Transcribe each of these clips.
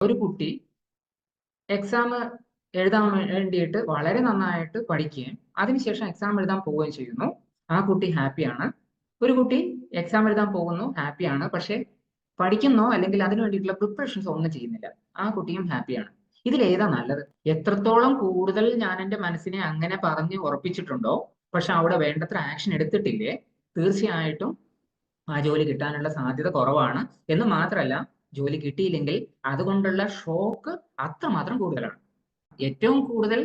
ഒരു കുട്ടി എക്സാം എഴുതാൻ വേണ്ടിയിട്ട് വളരെ നന്നായിട്ട് പഠിക്കുകയും അതിനുശേഷം എക്സാം എഴുതാൻ പോവുകയും ചെയ്യുന്നു. ആ കുട്ടി ഹാപ്പിയാണ് ഒരു കുട്ടി എക്സാം എഴുതാൻ പോകുന്നു ഹാപ്പിയാണ് പക്ഷേ പഠിക്കുന്നോ അല്ലെങ്കിൽ അതിനു വേണ്ടിയിട്ടുള്ള പ്രിപ്പറേഷൻസ് ഒന്നും ചെയ്യുന്നില്ല. ആ കുട്ടിയും ഹാപ്പിയാണ് ഇതിൽ ഏതാ നല്ലത്? എത്രത്തോളം കൂടുതൽ ഞാൻ എന്റെ മനസ്സിനെ അങ്ങനെ പറഞ്ഞ് ഉറപ്പിച്ചിട്ടുണ്ടോ? പക്ഷെ അവിടെ വേണ്ടത്ര ആക്ഷൻ എടുത്തിട്ടില്ലേ? തീർച്ചയായിട്ടും ആ ജോലി കിട്ടാനുള്ള സാധ്യത കുറവാണ്. എന്ന് മാത്രമല്ല ജോലി കിട്ടിയില്ലെങ്കിൽ അതുകൊണ്ടുള്ള ഷോക്ക് അത്രമാത്രം കൂടുതലാണ്. ഏറ്റവും കൂടുതൽ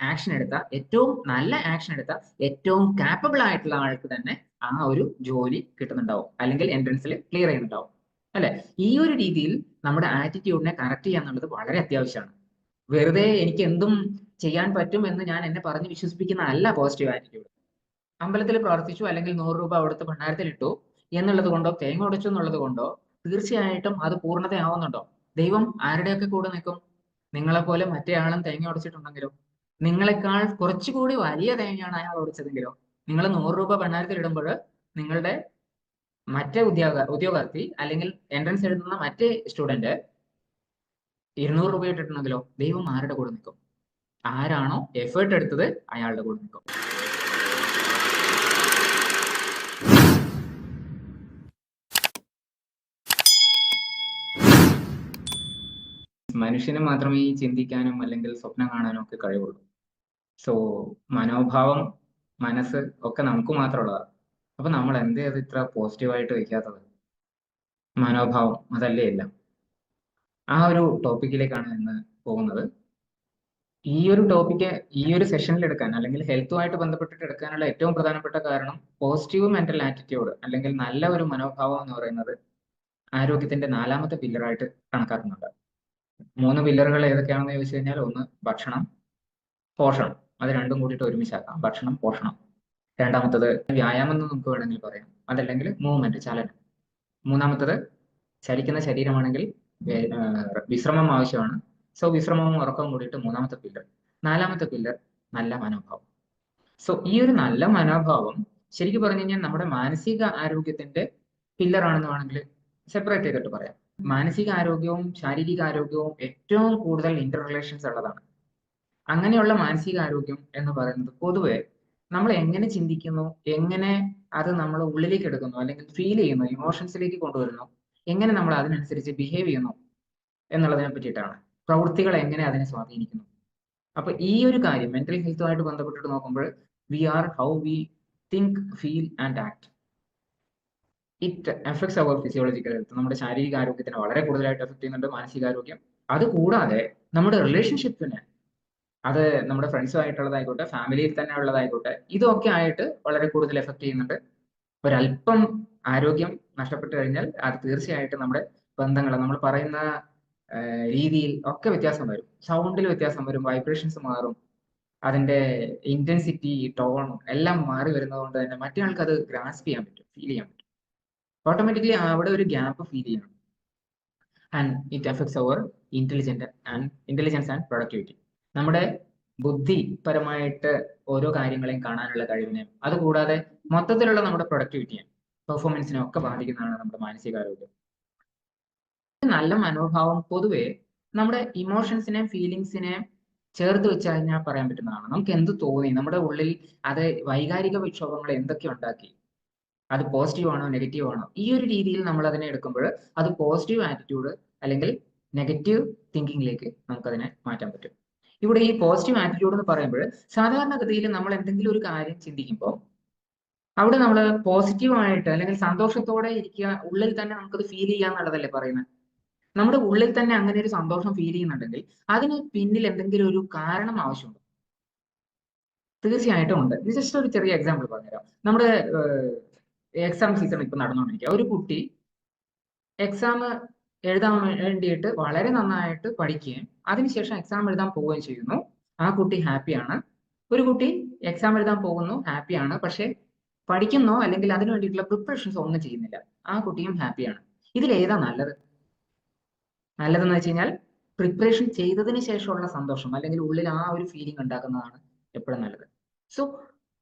ആക്ഷൻ എടുത്ത ഏറ്റവും നല്ല ആക്ഷൻ എടുത്ത ഏറ്റവും കാപ്പബിൾ ആയിട്ടുള്ള ആൾക്ക് തന്നെ ആ ഒരു ജോലി കിട്ടുന്നുണ്ടാവും. അല്ലെങ്കിൽ എൻട്രൻസിൽ ക്ലിയർ ചെയ്യുന്നുണ്ടാവും. അല്ലെ? ഈ ഒരു രീതിയിൽ നമ്മുടെ ആറ്റിറ്റ്യൂഡിനെ കറക്റ്റ് ചെയ്യുക എന്നുള്ളത് വളരെ അത്യാവശ്യമാണ്. വെറുതെ എനിക്ക് എന്തും ചെയ്യാൻ പറ്റും എന്ന് ഞാൻ എന്നെ പറഞ്ഞ് വിശ്വസിപ്പിക്കുന്ന അല്ല പോസിറ്റീവ് ആറ്റിറ്റ്യൂഡ് അമ്പലത്തിൽ പ്രവർത്തിച്ചു അല്ലെങ്കിൽ നൂറ് രൂപ അവിടുത്തെ ഭണ്ഡാരത്തിൽ ഇട്ടു എന്നുള്ളത് കൊണ്ടോ തേങ്ങ ഉടച്ചു എന്നുള്ളത് കൊണ്ടോ തീർച്ചയായിട്ടും അത് പൂർണതയാവുന്നുണ്ടോ? ദൈവം ആരുടെയൊക്കെ കൂടെ നിൽക്കും? നിങ്ങളെ പോലെ മറ്റേ ആളും തേങ്ങ ഉടച്ചിട്ടുണ്ടെങ്കിലോ? നിങ്ങളെക്കാൾ കുറച്ചുകൂടി വലിയ തേങ്ങയാണ് അയാൾ ഉടച്ചതെങ്കിലോ? നിങ്ങൾ നൂറ് രൂപ ഭണ്ഡാരത്തിൽ ഇടുമ്പോൾ നിങ്ങളുടെ മറ്റേ ഉദ്യോഗ ഉദ്യോഗാർത്ഥി അല്ലെങ്കിൽ എൻട്രൻസ് എഴുതുന്ന മറ്റേ സ്റ്റുഡന്റ് ഇരുന്നൂറ് രൂപ ഇട്ടിട്ടുണ്ടെങ്കിലോ? ദൈവം ആരുടെ കൂടെ നിൽക്കും? ആരാണോ എഫേർട്ട് എടുത്തത് അയാളുടെ കൂടെ നിൽക്കും. മനുഷ്യന് മാത്രമേ ഈ ചിന്തിക്കാനും അല്ലെങ്കിൽ സ്വപ്നം കാണാനും ഒക്കെ കഴിവുള്ളൂ. സോ മനോഭാവം മനസ്സ് ഒക്കെ നമുക്ക് മാത്രമുള്ളതാണ് അപ്പൊ നമ്മൾ എന്തേ അത് ഇത്ര പോസിറ്റീവായിട്ട് വെക്കാത്തത്? മനോഭാവം അതല്ലേ എല്ലാം? ആ ഒരു ടോപ്പിക്കിലേക്കാണ് ഇന്ന് പോകുന്നത്. ഈ ഒരു ടോപ്പിക്ക് ഈ ഒരു സെഷനിൽ എടുക്കാൻ അല്ലെങ്കിൽ ഹെൽത്തുമായിട്ട് ബന്ധപ്പെട്ടിട്ട് എടുക്കാനുള്ള ഏറ്റവും പ്രധാനപ്പെട്ട കാരണം പോസിറ്റീവ് മെന്റൽ ആറ്റിറ്റ്യൂഡ് അല്ലെങ്കിൽ നല്ല ഒരു മനോഭാവം എന്ന് പറയുന്നത് ആരോഗ്യത്തിന്റെ നാലാമത്തെ പില്ലറായിട്ട് കണക്കാക്കുന്നുണ്ട്. മൂന്ന് പില്ലറുകൾ ഏതൊക്കെയാണെന്ന് ചോദിച്ചു കഴിഞ്ഞാൽ ഒന്ന് ഭക്ഷണം പോഷണം. അത് രണ്ടും കൂടിയിട്ട് ഒരുമിച്ചാക്കാം. ഭക്ഷണം പോഷണം. രണ്ടാമത്തത് വ്യായാമം എന്ന് നമുക്ക് വേണമെങ്കിൽ പറയാം. അതല്ലെങ്കിൽ മൂവ്മെന്റ് ചലനം. മൂന്നാമത്തത് ചലിക്കുന്ന ശരീരമാണെങ്കിൽ വിശ്രമം ആവശ്യമാണ്. സോ വിശ്രമവും ഉറക്കവും കൂടിയിട്ട് മൂന്നാമത്തെ പില്ലർ നാലാമത്തെ പില്ലർ നല്ല മനോഭാവം. സോ ഈ ഒരു നല്ല മനോഭാവം ശരിക്കും പറഞ്ഞു കഴിഞ്ഞാൽ നമ്മുടെ മാനസിക ആരോഗ്യത്തിന്റെ പില്ലർ ആണെന്ന് വേണമെങ്കിൽ സെപ്പറേറ്റ് ചെയ്തിട്ട് പറയാം. മാനസിക ആരോഗ്യവും ശാരീരിക ആരോഗ്യവും ഏറ്റവും കൂടുതൽ ഇന്റർ റിലേഷൻസ് ഉള്ളതാണ്. അങ്ങനെയുള്ള മാനസിക ആരോഗ്യം എന്ന് പറയുന്നത് പൊതുവെ നമ്മൾ എങ്ങനെ ചിന്തിക്കുന്നു എങ്ങനെ അത് നമ്മൾ ഉള്ളിലേക്ക് എടുക്കുന്നു അല്ലെങ്കിൽ ഫീൽ ചെയ്യുന്നു ഇമോഷൻസിലേക്ക് കൊണ്ടുവരുന്നു എങ്ങനെ നമ്മൾ അതിനനുസരിച്ച് ബിഹേവ് ചെയ്യുന്നു എന്നുള്ളതിനെ പറ്റിയിട്ടാണ്. പ്രവൃത്തികൾ എങ്ങനെ അതിനെ സ്വാധീനിക്കുന്നു. അപ്പൊ ഈ ഒരു കാര്യം മെന്റൽ ഹെൽത്തുമായിട്ട് ബന്ധപ്പെട്ടിട്ട് നോക്കുമ്പോൾ we are how we think feel and act it affects our physiological health നമ്മുടെ ശാരീരിക ആരോഗ്യത്തിന് വളരെ കൂടുതലായിട്ട് എഫക്ട് ചെയ്യുന്നുണ്ട് മാനസികാരോഗ്യം അത് കൂടാതെ നമ്മുടെ റിലേഷൻഷിപ്പിന് അത് നമ്മുടെ ഫ്രണ്ട്സുമായിട്ടുള്ളതായിക്കോട്ടെ ഫാമിലിയിൽ തന്നെ ഉള്ളതായിക്കോട്ടെ ഇതൊക്കെ ആയിട്ട് വളരെ കൂടുതൽ എഫക്ട് ചെയ്യുന്നുണ്ട്. ഒരല്പം ആരോഗ്യം നഷ്ടപ്പെട്ടു കഴിഞ്ഞാൽ അത് തീർച്ചയായിട്ടും നമ്മുടെ ബന്ധങ്ങൾ നമ്മൾ പറയുന്ന രീതിയിൽ ഒക്കെ വ്യത്യാസം വരും. സൗണ്ടിൽ വ്യത്യാസം വരും വൈബ്രേഷൻസ് മാറും അതിന്റെ ഇന്റൻസിറ്റി ടോൺ എല്ലാം മാറി വരുന്നതുകൊണ്ട് തന്നെ മറ്റേ ആൾക്ക് അത് ഗ്രാസ്പ് ചെയ്യാൻ പറ്റും ഫീൽ ചെയ്യാൻ പറ്റും. ഓട്ടോമാറ്റിക്കലി അവിടെ ഒരു ഗ്യാപ്പ് ഫീൽ ചെയ്യണം. And it affects our intelligent and intelligence and productivity നമ്മുടെ ബുദ്ധിപരമായിട്ട് ഓരോ കാര്യങ്ങളെയും കാണാനുള്ള കഴിവിനെയും അതുകൂടാതെ മൊത്തത്തിലുള്ള നമ്മുടെ പ്രൊഡക്ടിവിറ്റിയെ പെർഫോമൻസിനെ ഒക്കെ ബാധിക്കുന്നതാണ് നമ്മുടെ മാനസികാരോഗ്യം. നല്ല മനോഭാവം പൊതുവെ നമ്മുടെ ഇമോഷൻസിനെയും ഫീലിങ്സിനെയും ചേർത്ത് വെച്ച് കഴിഞ്ഞാൽ പറയാൻ പറ്റുന്നതാണ്. നമുക്ക് എന്ത് തോന്നി? നമ്മുടെ ഉള്ളിൽ അത് വൈകാരിക വിക്ഷോഭങ്ങൾ എന്തൊക്കെ ഉണ്ടാക്കി? അത് പോസിറ്റീവ് ആണോ നെഗറ്റീവ് ആണോ? ഈ ഒരു രീതിയിൽ നമ്മൾ അതിനെ എടുക്കുമ്പോൾ അത് പോസിറ്റീവ് ആറ്റിറ്റ്യൂഡ് അല്ലെങ്കിൽ നെഗറ്റീവ് തിങ്കിങ്ങിലേക്ക് നമുക്കതിനെ മാറ്റാൻ പറ്റും. ഇവിടെ ഈ പോസിറ്റീവ് ആറ്റിറ്റ്യൂഡ് എന്ന് പറയുമ്പോൾ സാധാരണഗതിയിൽ നമ്മൾ എന്തെങ്കിലും ഒരു കാര്യം ചിന്തിക്കുമ്പോൾ അവിടെ നമ്മൾ പോസിറ്റീവായിട്ട് അല്ലെങ്കിൽ സന്തോഷത്തോടെ ഇരിക്കുക ഉള്ളിൽ തന്നെ നമുക്കത് ഫീൽ ചെയ്യുക എന്നുള്ളതല്ലേ പറയുന്നത്? നമ്മുടെ ഉള്ളിൽ തന്നെ അങ്ങനെ ഒരു സന്തോഷം ഫീൽ ചെയ്യുന്നുണ്ടെങ്കിൽ അതിന് പിന്നിൽ എന്തെങ്കിലും ഒരു കാരണം ആവശ്യമുണ്ട്? തീർച്ചയായിട്ടും ഉണ്ട്. ജസ്റ്റ് ഒരു ചെറിയ എക്സാമ്പിൾ പറഞ്ഞുതരാം. നമ്മുടെ എക്സാം സീസൺ ഇപ്പൊ നടന്നുകൊണ്ടിരിക്കുക ഒരു കുട്ടി എക്സാം എഴുതാൻ വേണ്ടിയിട്ട് വളരെ നന്നായിട്ട് പഠിക്കുകയും അതിനുശേഷം എക്സാം എഴുതാൻ പോവുകയും ചെയ്യുന്നു. ആ കുട്ടി ഹാപ്പിയാണ് ഒരു കുട്ടി എക്സാം എഴുതാൻ പോകുന്നു ഹാപ്പിയാണ് പക്ഷെ പഠിക്കുന്നോ അല്ലെങ്കിൽ അതിനു വേണ്ടിയിട്ടുള്ള പ്രിപ്പറേഷൻസ് ഒന്നും ചെയ്യുന്നില്ല. ആ കുട്ടിയും ഹാപ്പിയാണ് ഇതിൽ ഏതാ നല്ലത്? നല്ലതെന്ന് വെച്ച് കഴിഞ്ഞാൽ പ്രിപ്പറേഷൻ ചെയ്തതിന് ശേഷമുള്ള സന്തോഷം അല്ലെങ്കിൽ ഉള്ളിൽ ആ ഒരു ഫീലിംഗ് ഉണ്ടാക്കുന്നതാണ് എപ്പോഴും നല്ലത്. സോ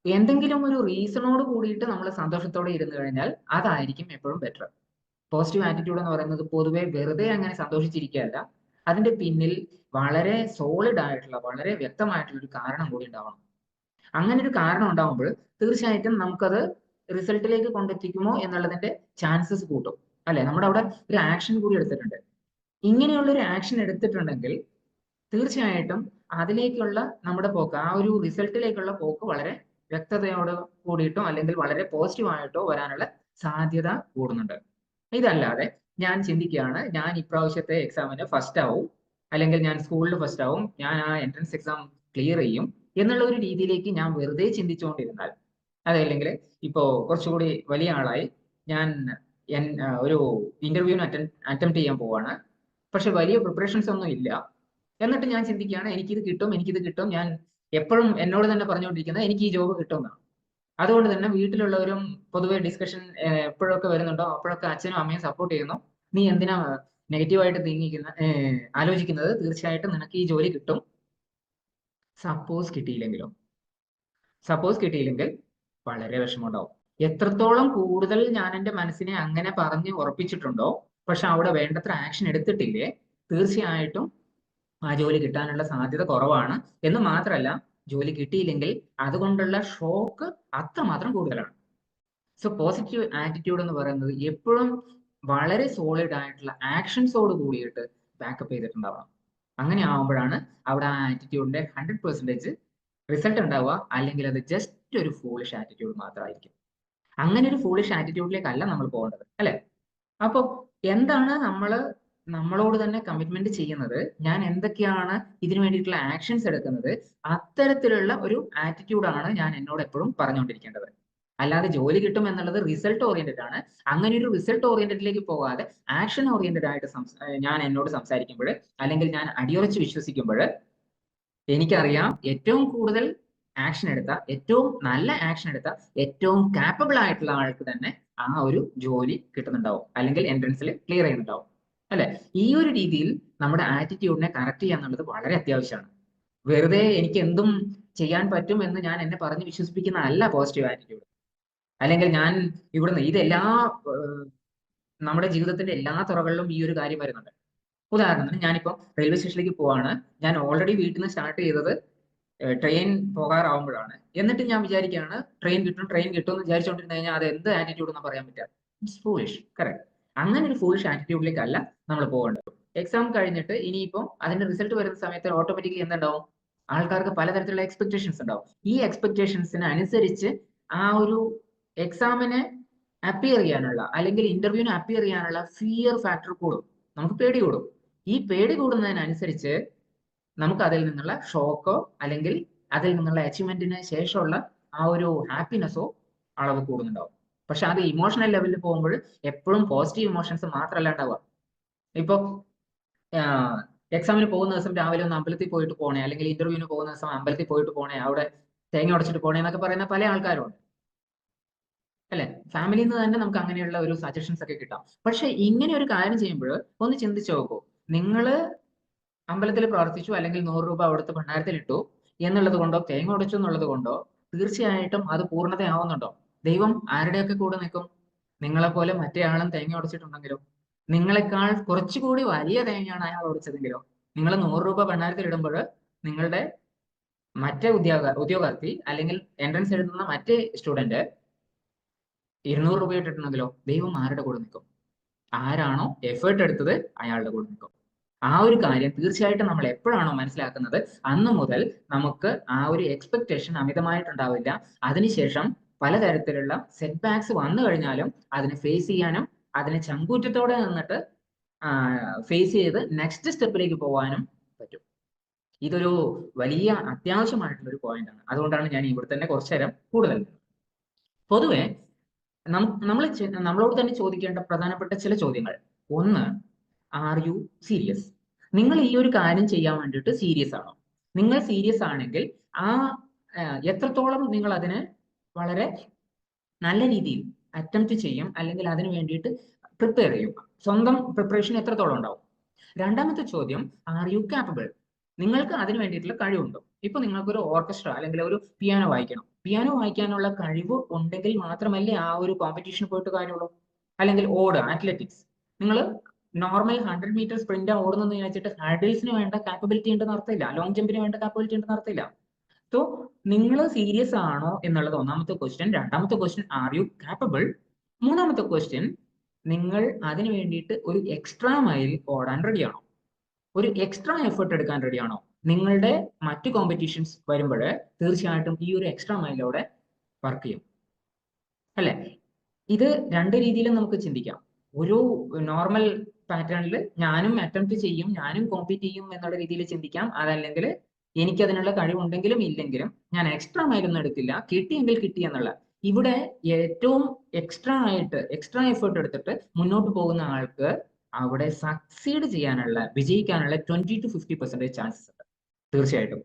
എന്തെങ്കിലും ഒരു റീസണോട് കൂടിയിട്ട് നമ്മൾ സന്തോഷത്തോടെ ഇരുന്ന് കഴിഞ്ഞാൽ അതായിരിക്കും എപ്പോഴും ബെറ്റർ പോസിറ്റീവ് ആറ്റിറ്റ്യൂഡ് എന്ന് പറയുന്നത് പൊതുവെ വെറുതെ അങ്ങനെ സന്തോഷിച്ചിരിക്കുകയല്ല. അതിന്റെ പിന്നിൽ വളരെ സോളിഡ് ആയിട്ടുള്ള വളരെ വ്യക്തമായിട്ടുള്ള ഒരു കാരണം കൂടി ഉണ്ടാവണം. അങ്ങനെ ഒരു കാരണം ഉണ്ടാവുമ്പോൾ തീർച്ചയായിട്ടും നമുക്കത് റിസൾട്ടിലേക്ക് കൊണ്ടെത്തിക്കുമോ എന്നുള്ളതിന്റെ ചാൻസസ് കൂട്ടും. അല്ലെ? നമ്മുടെ അവിടെ ഒരു ആക്ഷൻ കൂടി എടുത്തിട്ടുണ്ട്. ഇങ്ങനെയുള്ള ഒരു ആക്ഷൻ എടുത്തിട്ടുണ്ടെങ്കിൽ തീർച്ചയായിട്ടും അതിലേക്കുള്ള നമ്മുടെ പോക്ക് ആ ഒരു റിസൾട്ടിലേക്കുള്ള പോക്ക് വളരെ വ്യക്തതയോട് കൂടിയിട്ടോ അല്ലെങ്കിൽ വളരെ പോസിറ്റീവ് ആയിട്ടോ വരാനുള്ള സാധ്യത കൂടുന്നുണ്ട്. ഇതല്ലാതെ ഞാൻ ചിന്തിക്കുകയാണ് ഞാൻ ഇപ്രാവശ്യത്തെ എക്സാമിന് ഫസ്റ്റ് ആവും അല്ലെങ്കിൽ ഞാൻ സ്കൂളിൽ ഫസ്റ്റ് ആവും ഞാൻ ആ എൻട്രൻസ് എക്സാം ക്ലിയർ ചെയ്യും എന്നുള്ള ഒരു രീതിയിലേക്ക് ഞാൻ വെറുതെ ചിന്തിച്ചുകൊണ്ടിരുന്നാൽ അതല്ലെങ്കിൽ ഇപ്പോൾ കുറച്ചുകൂടി വലിയ ആളായി ഞാൻ ഒരു ഇന്റർവ്യൂവിന് അറ്റംപ്റ്റ് ചെയ്യാൻ പോവാണ്. പക്ഷെ വലിയ പ്രിപ്പറേഷൻസ് ഒന്നും ഇല്ല. എന്നിട്ട് ഞാൻ ചിന്തിക്കുകയാണ് എനിക്കിത് കിട്ടും എനിക്കിത് കിട്ടും ഞാൻ എപ്പോഴും എന്നോട് തന്നെ പറഞ്ഞുകൊണ്ടിരിക്കുന്നത് എനിക്ക് ഈ ജോബ് കിട്ടുമെന്നാണ് അതുകൊണ്ട് തന്നെ വീട്ടിലുള്ളവരും പൊതുവെ ഡിസ്കഷൻ എപ്പോഴൊക്കെ വരുന്നുണ്ടോ അപ്പോഴൊക്കെ അച്ഛനും അമ്മയും സപ്പോർട്ട് ചെയ്യുന്നു. നീ എന്തിനാ നെഗറ്റീവായിട്ട് തിങ്ങിക്കുന്ന ആലോചിക്കുന്നത്? തീർച്ചയായിട്ടും നിനക്ക് ഈ ജോലി കിട്ടും. സപ്പോസ് കിട്ടിയില്ലെങ്കിലോ? സപ്പോസ് കിട്ടിയില്ലെങ്കിൽ വളരെ വിഷമമുണ്ടാവും. എത്രത്തോളം കൂടുതൽ ഞാൻ എന്റെ മനസ്സിനെ അങ്ങനെ പറഞ്ഞ് ഉറപ്പിച്ചിട്ടുണ്ടോ? പക്ഷെ അവിടെ വേണ്ടത്ര ആക്ഷൻ എടുത്തിട്ടില്ലേ? തീർച്ചയായിട്ടും ആ ജോലി കിട്ടാനുള്ള സാധ്യത കുറവാണ്. എന്ന് മാത്രമല്ല ജോലി കിട്ടിയില്ലെങ്കിൽ അതുകൊണ്ടുള്ള ഷോക്ക് അത്രമാത്രം കൂടുതലാണ്. സോ പോസിറ്റീവ് ആറ്റിറ്റ്യൂഡ് എന്ന് പറയുന്നത് എപ്പോഴും വളരെ സോളിഡ് ആയിട്ടുള്ള ആക്ഷൻസോട് കൂടിയിട്ട് ബാക്കപ്പ് ചെയ്തിട്ടുണ്ടാവണം. അങ്ങനെ ആവുമ്പോഴാണ് അവിടെ ആ ആറ്റിറ്റ്യൂഡിന്റെ ഹൺഡ്രഡ് പെർസെന്റേജ് റിസൾട്ട് ഉണ്ടാവുക. അല്ലെങ്കിൽ അത് ജസ്റ്റ് ഒരു ഫൂളിഷ് ആറ്റിറ്റ്യൂഡ് മാത്രമായിരിക്കും. അങ്ങനെ ഒരു ഫൂളിഷ് ആറ്റിറ്റ്യൂഡിലേക്കല്ല നമ്മൾ പോകേണ്ടത് അല്ലെ? അപ്പോൾ എന്താണ് നമ്മൾ നമ്മളോട് തന്നെ കമ്മിറ്റ്മെന്റ് ചെയ്യുന്നത് ഞാൻ എന്തൊക്കെയാണ് ഇതിനു വേണ്ടിയിട്ടുള്ള ആക്ഷൻസ് എടുക്കുന്നത് അത്തരത്തിലുള്ള ഒരു ആറ്റിറ്റ്യൂഡാണ് ഞാൻ എന്നോട് എപ്പോഴും പറഞ്ഞുകൊണ്ടിരിക്കേണ്ടത്. അല്ലാതെ ജോലി കിട്ടും എന്നുള്ളത് റിസൾട്ട് ഓറിയന്റഡ് ആണ്. അങ്ങനെ ഒരു റിസൾട്ട് ഓറിയന്റഡിലേക്ക് പോകാതെ ആക്ഷൻ ഓറിയന്റഡ് ആയിട്ട് ഞാൻ എന്നോട് സംസാരിക്കുമ്പോൾ അല്ലെങ്കിൽ ഞാൻ അടിയുറച്ച് വിശ്വസിക്കുമ്പോൾ എനിക്കറിയാം ഏറ്റവും കൂടുതൽ ആക്ഷൻ എടുത്ത ഏറ്റവും നല്ല ആക്ഷൻ എടുത്ത ഏറ്റവും കാപ്പബിൾ ആയിട്ടുള്ള ആൾക്ക് തന്നെ ആ ഒരു ജോലി കിട്ടുന്നുണ്ടാവും അല്ലെങ്കിൽ എൻട്രൻസിൽ ക്ലിയർ ചെയ്യുന്നുണ്ടാവും. അല്ലെ? ഈ ഒരു രീതിയിൽ നമ്മുടെ ആറ്റിറ്റ്യൂഡിനെ കറക്റ്റ് ചെയ്യുക എന്നുള്ളത് വളരെ അത്യാവശ്യമാണ്. വെറുതെ എനിക്ക് എന്തും ചെയ്യാൻ പറ്റും എന്ന് ഞാൻ എന്നെ പറഞ്ഞ് വിശ്വസിപ്പിക്കുന്ന അല്ല പോസിറ്റീവ് ആറ്റിറ്റ്യൂഡ് അല്ലെങ്കിൽ ഞാൻ ഇവിടുന്ന് ഇതെല്ലാ നമ്മുടെ ജീവിതത്തിന്റെ എല്ലാ തുറകളിലും ഈ ഒരു കാര്യം വരുന്നുണ്ട്. ഉദാഹരണത്തിന് ഞാനിപ്പോ റെയിൽവേ സ്റ്റേഷനിലേക്ക് പോവാണ്. ഞാൻ ഓൾറെഡി വീട്ടിൽ നിന്ന് സ്റ്റാർട്ട് ചെയ്തത് ട്രെയിൻ പോകാറാവുമ്പോഴാണ്. എന്നിട്ട് ഞാൻ വിചാരിക്കുകയാണ് ട്രെയിൻ കിട്ടും ട്രെയിൻ കിട്ടും എന്ന് വിചാരിച്ചുകൊണ്ടിരുന്നു കഴിഞ്ഞാൽ അത് എന്ത് ആറ്റിറ്റ്യൂഡ് എന്ന് പറയാൻ പറ്റുക? ഇറ്റ്സ് ഫൂളിഷ് കറക്റ്റ് അങ്ങനെ ഒരു ഫൂളിഷ് ആറ്റിറ്റ്യൂഡിലേക്കല്ല നമ്മൾ പോകേണ്ടത് എക്സാം കഴിഞ്ഞിട്ട് ഇനിയിപ്പോൾ അതിന്റെ റിസൾട്ട് വരുന്ന സമയത്ത് ഓട്ടോമാറ്റിക്കലി എന്തുണ്ടാവും? ആൾക്കാർക്ക് പലതരത്തിലുള്ള എക്സ്പെക്ടേഷൻസ് ഉണ്ടാവും. ഈ എക്സ്പെക്ടേഷൻസിന് അനുസരിച്ച് ആ ഒരു എക്സാമിന് അപ്പിയർ ചെയ്യാനുള്ള അല്ലെങ്കിൽ ഇന്റർവ്യൂവിന് അപ്പിയർ ചെയ്യാനുള്ള ഫിയർ ഫാക്ടർ കൂടും. നമുക്ക് പേടി കൂടും. ഈ പേടി കൂടുന്നതിനനുസരിച്ച് നമുക്ക് അതിൽ നിന്നുള്ള ഷോക്കോ അല്ലെങ്കിൽ അതിൽ നിന്നുള്ള അച്ചീവ്മെന്റിന് ശേഷമുള്ള ആ ഒരു ഹാപ്പിനെസ്സോ അളവ് കൂടുന്നുണ്ടാവും. പക്ഷെ അത് ഇമോഷണൽ ലെവലിൽ പോകുമ്പോൾ എപ്പോഴും പോസിറ്റീവ് ഇമോഷൻസ് മാത്രമല്ല ഉണ്ടാവുക. ഇപ്പൊ എക്സാമിന് പോകുന്ന ദിവസം രാവിലെ ഒന്ന് അമ്പലത്തിൽ പോയിട്ട് പോണേ അല്ലെങ്കിൽ ഇന്റർവ്യൂവിന് പോകുന്ന ദിവസം അമ്പലത്തിൽ പോയിട്ട് പോണേ അവിടെ തേങ്ങ ഉടച്ചിട്ട് പോണേ എന്നൊക്കെ പറയുന്ന പല ആൾക്കാരുണ്ട് അല്ലെ? ഫാമിലിയിൽ നിന്ന് തന്നെ നമുക്ക് അങ്ങനെയുള്ള ഒരു സജഷൻസ് ഒക്കെ കിട്ടാം. പക്ഷെ ഇങ്ങനെ ഒരു കാര്യം ചെയ്യുമ്പോൾ ഒന്ന് ചിന്തിച്ചു നോക്കൂ. നിങ്ങൾ അമ്പലത്തിൽ പ്രവർത്തിച്ചു അല്ലെങ്കിൽ നൂറ് രൂപ അവിടുത്തെ ഭണ്ഡാരത്തിൽ ഇട്ടു എന്നുള്ളത് കൊണ്ടോ തേങ്ങ ഉടച്ചു എന്നുള്ളത് കൊണ്ടോ തീർച്ചയായിട്ടും അത് പൂർണതയാവുന്നുണ്ടോ? ദൈവം ആരുടെയൊക്കെ കൂടെ നിൽക്കും? നിങ്ങളെ പോലെ മറ്റേ ആളും തേങ്ങ ഉടച്ചിട്ടുണ്ടെങ്കിലോ? നിങ്ങളെക്കാൾ കുറച്ചുകൂടി വലിയ തേങ്ങയാണ് അയാൾ ഉടച്ചതെങ്കിലോ നിങ്ങൾ നൂറ് രൂപ ഭണ്ഡാരത്തിൽ ഇടുമ്പോൾ നിങ്ങളുടെ മറ്റേ ഉദ്യോഗ ഉദ്യോഗാർത്ഥി അല്ലെങ്കിൽ എൻട്രൻസ് എഴുതുന്ന മറ്റേ സ്റ്റുഡന്റ് ഇരുന്നൂറ് രൂപ ഇട്ടിട്ടുണ്ടെങ്കിലോ? ദൈവം ആരുടെ കൂടെ നിൽക്കും? ആരാണോ എഫേർട്ട് എടുത്തത് അയാളുടെ കൂടെ നിൽക്കും. ആ ഒരു കാര്യം തീർച്ചയായിട്ടും നമ്മൾ എപ്പോഴാണോ മനസ്സിലാക്കുന്നത് അന്ന് മുതൽ നമുക്ക് ആ ഒരു എക്സ്പെക്ടേഷൻ അമിതമായിട്ടുണ്ടാവില്ല. അതിനുശേഷം പലതരത്തിലുള്ള സെറ്റ് ബാക്സ് വന്നു കഴിഞ്ഞാലും അതിനെ ഫേസ് ചെയ്യാനും അതിനെ ചങ്കൂറ്റത്തോടെ നിന്നിട്ട് ഫേസ് ചെയ്ത് നെക്സ്റ്റ് സ്റ്റെപ്പിലേക്ക് പോകാനും പറ്റും. ഇതൊരു വലിയ അത്യാവശ്യമായിട്ടുള്ള ഒരു പോയിന്റ് ആണ്. അതുകൊണ്ടാണ് ഞാൻ ഇവിടെ തന്നെ കുറച്ചു നേരം കൂടുതൽ. പൊതുവെ നമ്മൾ നമ്മളോട് തന്നെ ചോദിക്കേണ്ട പ്രധാനപ്പെട്ട ചില ചോദ്യങ്ങൾ. ഒന്ന് ആർ യു സീരിയസ് നിങ്ങൾ ഈ ഒരു കാര്യം ചെയ്യാൻ വേണ്ടിയിട്ട് സീരിയസ് ആണോ? നിങ്ങൾ സീരിയസ് ആണെങ്കിൽ ആ എത്രത്തോളം നിങ്ങൾ അതിനെ വളരെ നല്ല രീതിയിൽ അറ്റംപ്റ്റ് ചെയ്യും അല്ലെങ്കിൽ അതിന് വേണ്ടിയിട്ട് പ്രിപ്പയർ ചെയ്യും. സ്വന്തം പ്രിപ്പറേഷൻ എത്രത്തോളം ഉണ്ടാവും? രണ്ടാമത്തെ ചോദ്യം ആർ യു കാപ്പബിൾ നിങ്ങൾക്ക് അതിന് വേണ്ടിയിട്ടുള്ള കഴിവുണ്ടോ? ഇപ്പൊ നിങ്ങൾക്ക് ഒരു ഓർക്കസ്ട്ര അല്ലെങ്കിൽ ഒരു പിയാനോ വായിക്കണം. പിയാനോ വായിക്കാനുള്ള കഴിവ് ഉണ്ടെങ്കിൽ മാത്രമല്ലേ ആ ഒരു കോമ്പറ്റീഷന് പോയിട്ട് കാര്യമുള്ളൂ? അല്ലെങ്കിൽ ഓട് അത്ലറ്റിക്സ് നിങ്ങൾ നോർമൽ ഹൺഡ്രഡ് മീറ്റർ സ്പ്രിന്റ് ഓടുന്നെന്ന് വിചാരിച്ചിട്ട് ഹാഡിൽസിന് വേണ്ട കാപ്പബിലിറ്റി ഉണ്ടെന്ന് അർത്ഥമില്ല. ലോങ് ജമ്പിന് വേണ്ട കാപ്പബിലിറ്റി ഉണ്ടെന്ന് അർത്ഥമില്ല. സോ നിങ്ങൾ സീരിയസ് ആണോ എന്നുള്ളത് ഒന്നാമത്തെ ക്വസ്റ്റ്യൻ രണ്ടാമത്തെ ക്വസ്റ്റ്യൻ ആർ യു കാപ്പബിൾ മൂന്നാമത്തെ ക്വസ്റ്റ്യൻ നിങ്ങൾ അതിന് വേണ്ടിയിട്ട് ഒരു എക്സ്ട്രാ മൈൽ ഓടാൻ റെഡിയാണോ ഒരു എക്സ്ട്രാ എഫേർട്ട് എടുക്കാൻ റെഡിയാണോ നിങ്ങളുടെ മറ്റു കോമ്പറ്റീഷൻസ് വരുമ്പോൾ തീർച്ചയായിട്ടും ഈ ഒരു എക്സ്ട്രാ മൈലോടെ വർക്ക് ചെയ്യും. അല്ലെ? ഇത് രണ്ട് രീതിയിലും നമുക്ക് ചിന്തിക്കാം. ഒരു നോർമൽ പാറ്റേണിൽ ഞാനും അറ്റംപ്റ്റ് ചെയ്യും ഞാനും കോമ്പീറ്റ് ചെയ്യും എന്നുള്ള രീതിയിൽ ചിന്തിക്കാം. അതല്ലെങ്കിൽ എനിക്ക് അതിനുള്ള കഴിവുണ്ടെങ്കിലും ഇല്ലെങ്കിലും ഞാൻ എക്സ്ട്രാ മൈലൊന്നും എടുക്കില്ല കിട്ടിയെങ്കിൽ കിട്ടി എന്നുള്ള. ഇവിടെ ഏറ്റവും എക്സ്ട്രാ ആയിട്ട് എക്സ്ട്രാ എഫേർട്ട് എടുത്തിട്ട് മുന്നോട്ട് പോകുന്ന ആൾക്ക് അവിടെ സക്സീഡ് ചെയ്യാനുള്ള വിജയിക്കാനുള്ള twenty to fifty percentage chances ഉണ്ട്. തീർച്ചയായിട്ടും.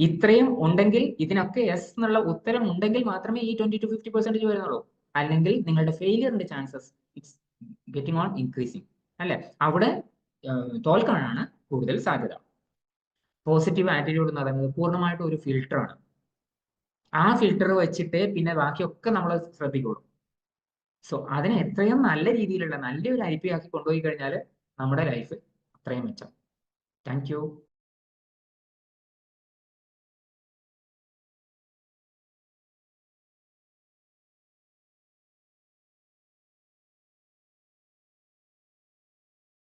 ഇത്രയും ഉണ്ടെങ്കിൽ ഇതിനൊക്കെ എസ് എന്നുള്ള ഉത്തരം ഉണ്ടെങ്കിൽ മാത്രമേ ഈ ട്വന്റി ടു ഫിഫ്റ്റി പെർസെന്റേജ് വരുന്നുള്ളൂ. അല്ലെങ്കിൽ നിങ്ങളുടെ ഫെയിലിയറിന്റെ chances it's getting on increasing അല്ലെ? അവിടെ തോൽക്കാനാണ് കൂടുതൽ സാധ്യത. പോസിറ്റീവ് ആറ്റിറ്റ്യൂഡ് എന്ന് പറയുന്നത് പൂർണമായിട്ട് ഒരു ഫിൽറ്ററാണ് ആ ഫിൽറ്റർ വെച്ചിട്ട് പിന്നെ ബാക്കിയൊക്കെ നമ്മൾ ശ്രദ്ധിക്കുള്ളൂ സോ അതിനെ എത്രയും നല്ല രീതിയിലുള്ള നല്ലൊരു ആക്കി കൊണ്ടുപോയി കഴിഞ്ഞാൽ നമ്മുടെ ലൈഫ് അത്രയും മെച്ചം. താങ്ക്